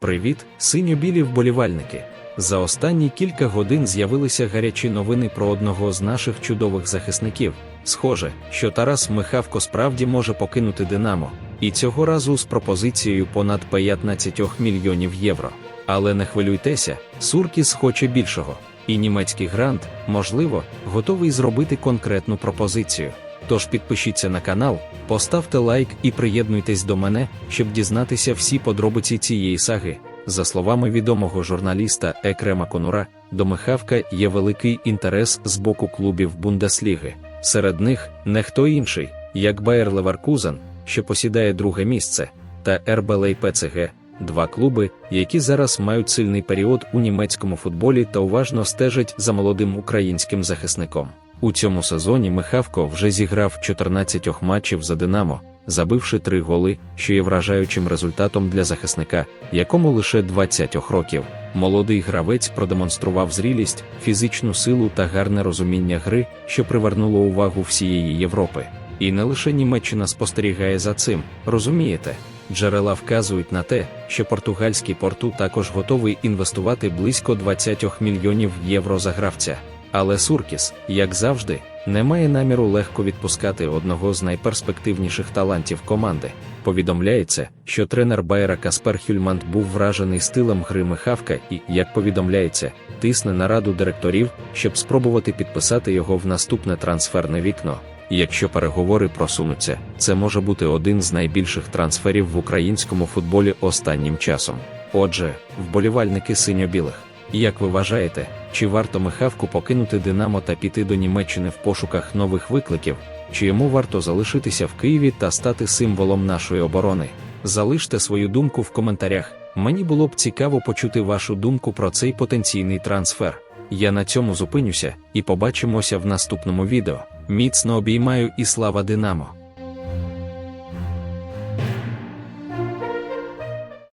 Привіт, синьо-білі вболівальники! За останні кілька годин з'явилися гарячі новини про одного з наших чудових захисників. Схоже, що Тарас Михавко справді може покинути Динамо, і цього разу з пропозицією понад 15 мільйонів євро. Але не хвилюйтеся, Суркіс хоче більшого, і німецький грант, можливо, готовий зробити конкретну пропозицію. Тож підпишіться на канал, поставте лайк і приєднуйтесь до мене, щоб дізнатися всі подробиці цієї саги. За словами відомого журналіста Екрема Конура, до Михавка є великий інтерес з боку клубів Бундесліги. Серед них не хто інший, як Байер Леверкузен, що посідає друге місце, та РБ Лейпцг, два клуби, які зараз мають сильний період у німецькому футболі та уважно стежать за молодим українським захисником. У цьому сезоні Михавко вже зіграв 14 матчів за Динамо, забивши три голи, що є вражаючим результатом для захисника, якому лише 20 років. Молодий гравець продемонстрував зрілість, фізичну силу та гарне розуміння гри, що привернуло увагу всієї Європи. І не лише Німеччина спостерігає за цим, розумієте? Джерела вказують на те, що португальський порту також готовий інвестувати близько 20 мільйонів євро за гравця. Але Суркіс, як завжди, не має наміру легко відпускати одного з найперспективніших талантів команди. Повідомляється, що тренер Байера Каспер Хюльманд був вражений стилем гри Михавка і, як повідомляється, тисне на раду директорів, щоб спробувати підписати його в наступне трансферне вікно. Якщо переговори просунуться, це може бути один з найбільших трансферів в українському футболі останнім часом. Отже, вболівальники синьо-білих. Як ви вважаєте, чи варто Михавку покинути Динамо та піти до Німеччини в пошуках нових викликів, чи йому варто залишитися в Києві та стати символом нашої оборони? Залиште свою думку в коментарях. Мені було б цікаво почути вашу думку про цей потенційний трансфер. Я на цьому зупинюся і побачимося в наступному відео. Міцно обіймаю і слава Динамо!